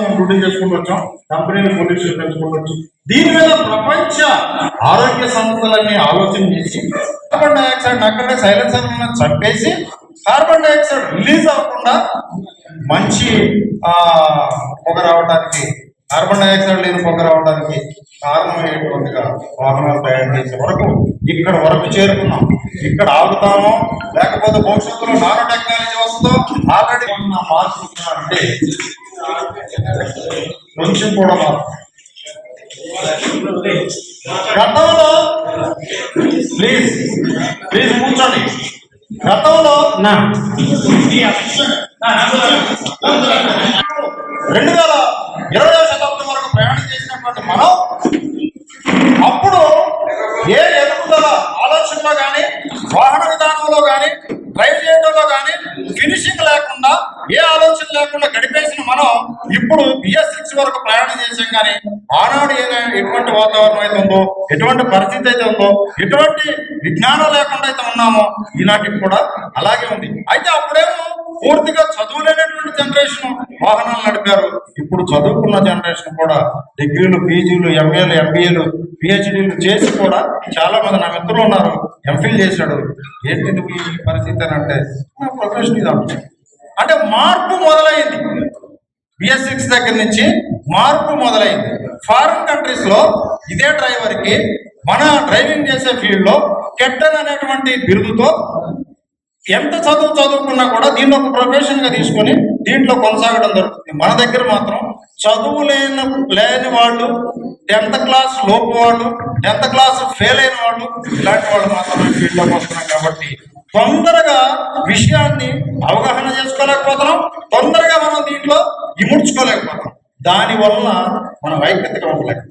అభివృద్ధి చేసుకుంటూ వచ్చాం. కంపెనీలు పొల్యూషన్ పెంచుకుంటూ దీని మీద ప్రపంచ ఆరోగ్య సంస్థలన్నీ ఆలోచన చేసి కార్బన్ డైఆక్సైడ్ అక్కడే సైలెన్సర్ చంపేసి కార్బన్ డైఆక్సైడ్ రిలీజ్ అవ్వకుండా మంచి పొగ రావడానికి కార్బన్ డైఆక్సైడ్ లేని పొగ రావడానికి కారణమైనటువంటిగా వాహనాలు తయారు చేసే వరకు ఇక్కడ వరకు చేరుకున్నాం. ఇక్కడ ఆగుతాము. లేకపోతే భవిష్యత్తులో నానో టెక్నాలజీ వస్తుందో ఆల్రెడీ ఉన్న మార్పు అంటే కొంచెం కూడా గతంలో ప్లీజ్ ప్లీజ్ కూర్చోండి. గతంలో నా. రెండు వేల ఇరవై శతాబ్దం వరకు ప్రయాణం చేసినటువంటి మనం అప్పుడు ఏ ఎదుగుదల ఆలోచనలో కానీ వాహన విధానంలో కానీ డ్రైవ్ చేయడంలో కానీ ఫినిషింగ్ లేకుండా ఏ ఆలోచన లేకుండా గడిపేసిన మనం ఇప్పుడు బిఎస్ సిక్స్ వరకు ప్రయాణం చేసాం కానీ ఆనాడు ఎటువంటి వాతావరణం అయితే ఉందో ఎటువంటి పరిస్థితి అయితే ఉందో ఎటువంటి విజ్ఞానం లేకుండా అయితే ఉన్నామో ఈనాటికి కూడా అలాగే ఉంది. అయితే అప్పుడేమో పూర్తిగా చదువులేనటువంటి జనరేషన్ వాహనాలు నడిపారు. ఇప్పుడు చదువుకున్న జనరేషన్ కూడా డిగ్రీలు పీజీలు ఎంఏలు ఎంబీఏలు పిహెచ్డీలు చేసి కూడా చాలా మంది నా మిత్రులు ఉన్నారు ఎంఫిల్ చేశాడు. ఏంటి నువ్వు ఈ పరిస్థితి అని అంటే నా ప్రొఫెషన్ ఇది అంటే మార్పు మొదలైంది. బిఎస్ సిక్స్ దగ్గర నుంచి మార్పు మొదలైంది. ఫారిన్ కంట్రీస్లో ఇదే డ్రైవర్కి మన డ్రైవింగ్ చేసే ఫీల్డ్లో కెప్టెన్ అనేటువంటి బిరుదుతో ఎంత చదువు చదువుకున్నా కూడా దీన్ని ఒక ప్రొఫెషన్గా తీసుకొని దీంట్లో కొనసాగడం జరుగుతుంది. మన దగ్గర మాత్రం చదువు లేని లేని వాళ్ళు టెన్త్ క్లాస్ లోపు వాళ్ళు టెన్త్ క్లాస్ ఫెయిల్ అయిన వాళ్ళు ఇలాంటి వాళ్ళు మాత్రమే ఫీల్డ్లోకి వస్తున్నాం కాబట్టి తొందరగా విషయాన్ని అవగాహన చేసుకోలేకపోతున్నాం. తొందరగా మనం దానివల్ల దాని వలన మనం ఐక్యతగా ఉండలేక